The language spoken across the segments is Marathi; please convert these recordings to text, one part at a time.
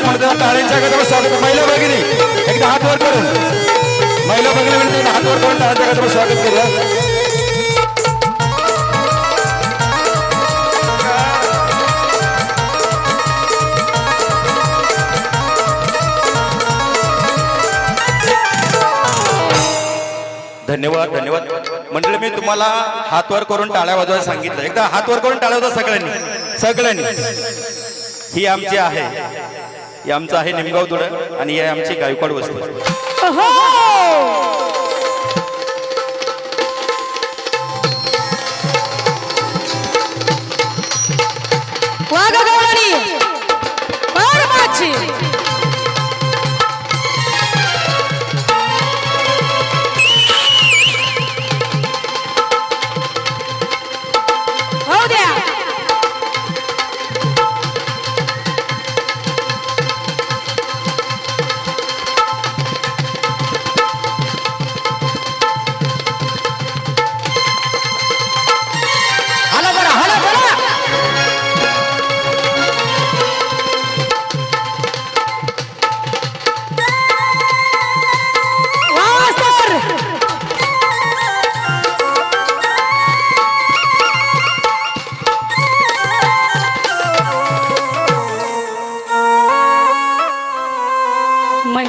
एक म्हणतो टाळ्यांच्या गटावर स्वागत महिला भगिनी एकदा हात वर करून. महिला भगिनी म्हणजे हात वर करून टाळ्यांच्या गटावर स्वागत केलं. धन्यवाद धन्यवाद. मंडळी मी तुम्हाला हात वर करून टाळ्या वाजवायला सांगितलं. एकदा हात वर करून टाळ्या वाजवा सगळ्यांनी. सगळ्यांनी. ही आमची आहे. हे आमचं आहे निमगाव दुड आणि हे आमची गायकवाड वस्ती. वाघ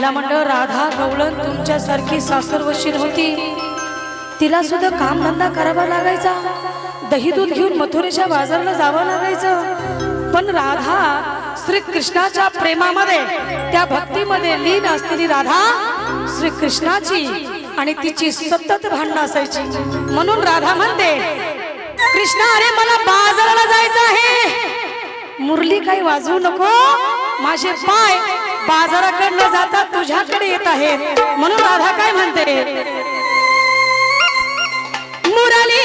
महिला मंडळ राधा गवळण तुमच्यासारखी सासरवशील होती. तिला सुद्धा कामधंदा करावा लागायचा. दही दूध घेऊन मथुरेच्या बाजारला जावं लागायचं. पण राधा श्री कृष्णाच्या प्रेमामध्ये त्या भक्तीमध्ये लीन असलेली राधा श्री कृष्णाची आणि तिची सतत भांडणं असायची. म्हणून राधा म्हणते कृष्णा अरे मला बाजाराला जायचं आहे. मुरली काही वाजवू नको. माझे पाय बाजाराकडे न जाता तुझ्याकडे येत आहेत म्हणून राधा काय म्हणते? मुरली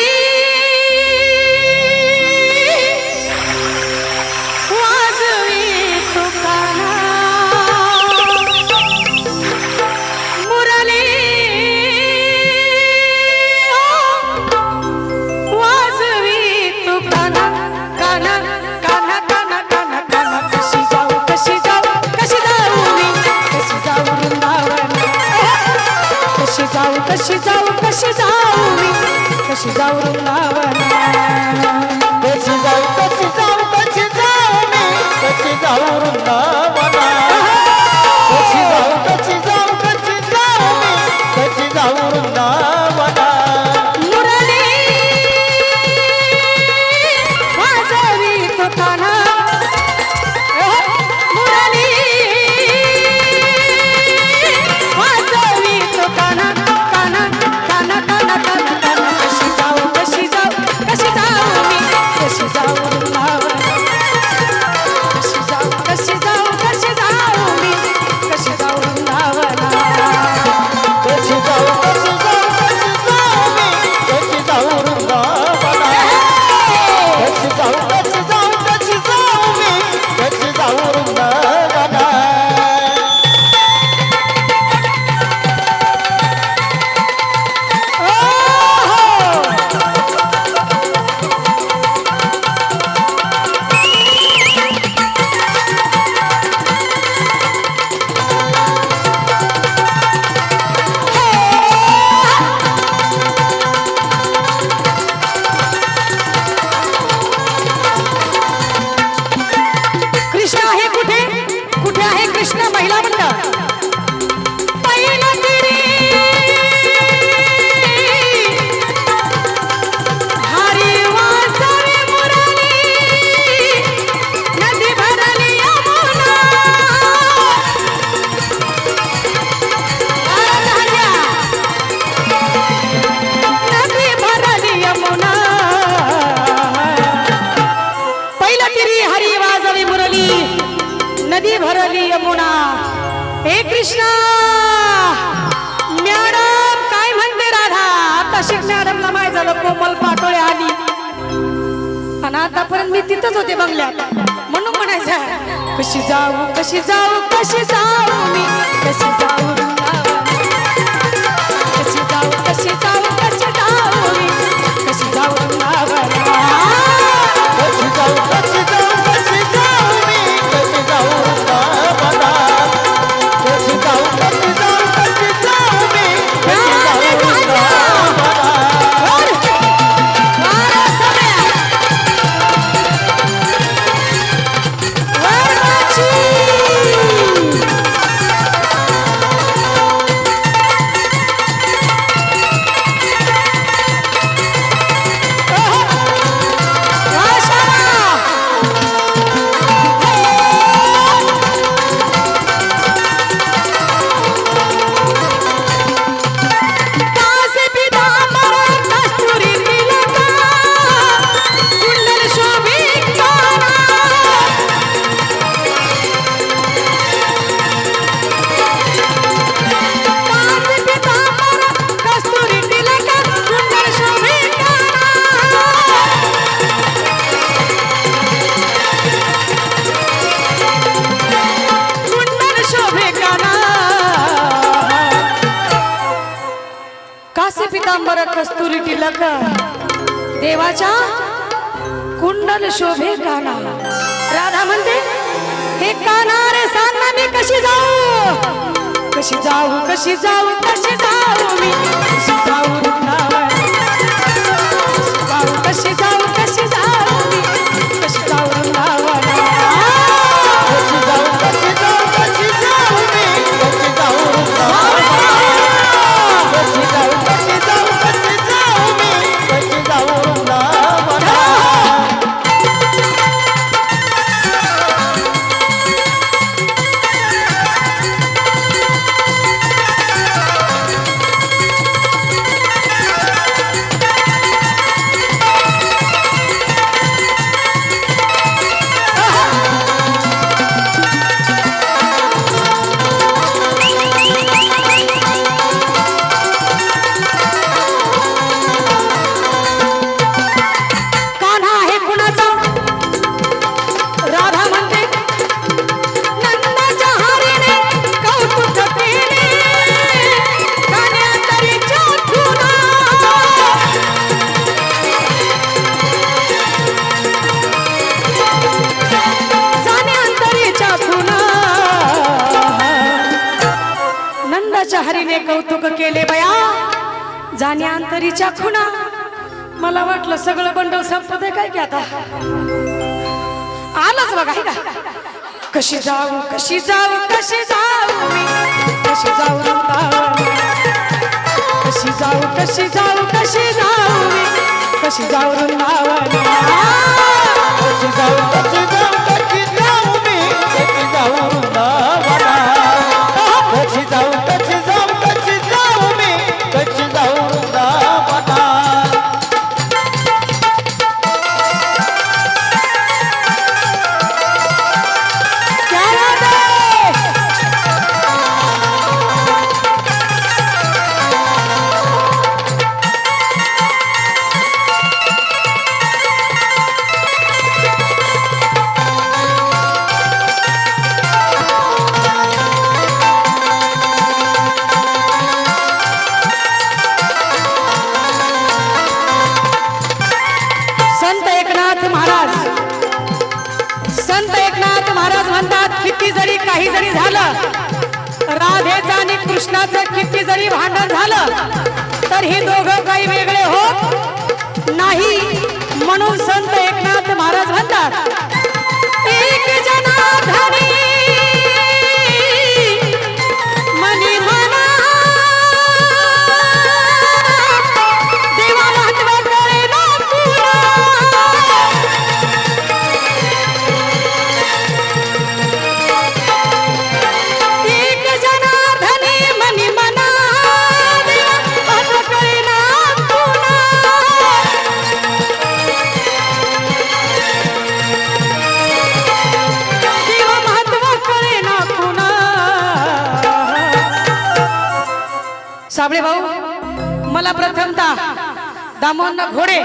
तशी मॅडमला माय झालं कोमल पाटोळे आली. आणि आतापर्यंत मी तिथंच होते बंगल्यात. म्हणून म्हणायचं कशी जाऊ कशी जाऊ कशी जाऊ मी? कशी जाऊ? कुंडल शोभे काना राधा म्हणते हे काना रे सांग ना मी कशी जाऊ? कशी जाऊ कशी जाऊ कशी जाऊ मी. जाण्यांतरीच्या खुणा. मला वाटलं सगळं बंडल संपत आहे काय की आता? आलंच बघा का? कशी जाऊ कशी जाऊ कशी जाऊ कशी जाऊ कशी जाऊ कशी जाऊ कशी जाऊ कशी जाऊ कशी जाऊ कशी जाऊ कशी जाऊ? काही जरी झालं राधेचं आणि कृष्णाचं किती जरी भांडण झालं तर हे दोघं काही वेगळे होत साबळे भाऊ मला प्रथमता दामोंना घोडे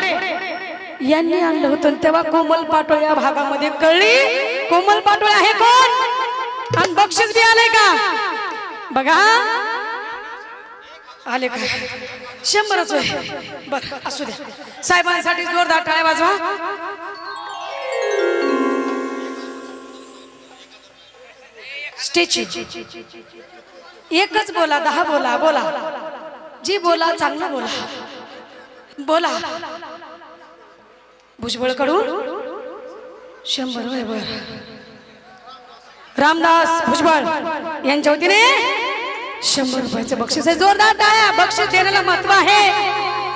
यांनी आणलं होतं तेव्हा कोमल पाटोळ या भागामध्ये कळली. कोमल पाटोळ आहे कोण? आणि बक्षीस बी आले का? बघा. आले का? शंभरच बर असू द्या. साहेबांसाठी जोरदार टाळ्या वाजवा. स्टेच्यू एकच बोला दहा बोला बोला. जी बोला चांगलं बोला. बोला. भुजबळकडून शंभर वय बर. रामदास भुजबळ यांच्या वतीने शंभर रुपयाचं बक्षीस आहे. जोरदार टाळ्या. बक्षीस देण्याला महत्त्व आहे.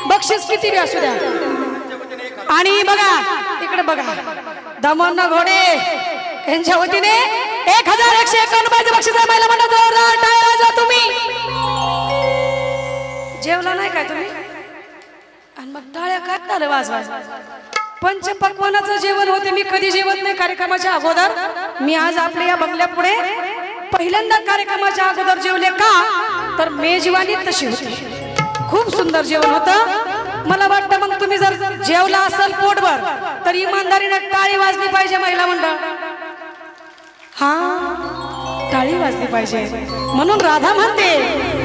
बक्षीस किती बी असू द्या. आणि बघा इकडे बघा. दमन घोडे यांच्या वतीने एक हजार एकशे एकावन्न रुपयाचं बक्षीस आहे. महिला म्हणा जोरदार टाळ्या तुम्ही. जेवला नाही काय तुम्ही? आणि मग टाळ्या काय झालं वाज वाज पंच पक्वानाचं जेवण होते मी कधी जेवत नाही कार्यक्रमाच्या अगोदर. मी आज आपल्या या बंगल्या पुढे पहिल्यांदा कार्यक्रमाच्या अगोदर जेवले का? तर मे जीवानी तशी होती. खूप सुंदर जेवण होतं. मला वाटतं मग तुम्ही जर जेवला असाल पोटभर तर इमानदारीनं टाळी वाजली पाहिजे महिला मंडळ. हा? टाळी वाजली पाहिजे. म्हणून राधा म्हणते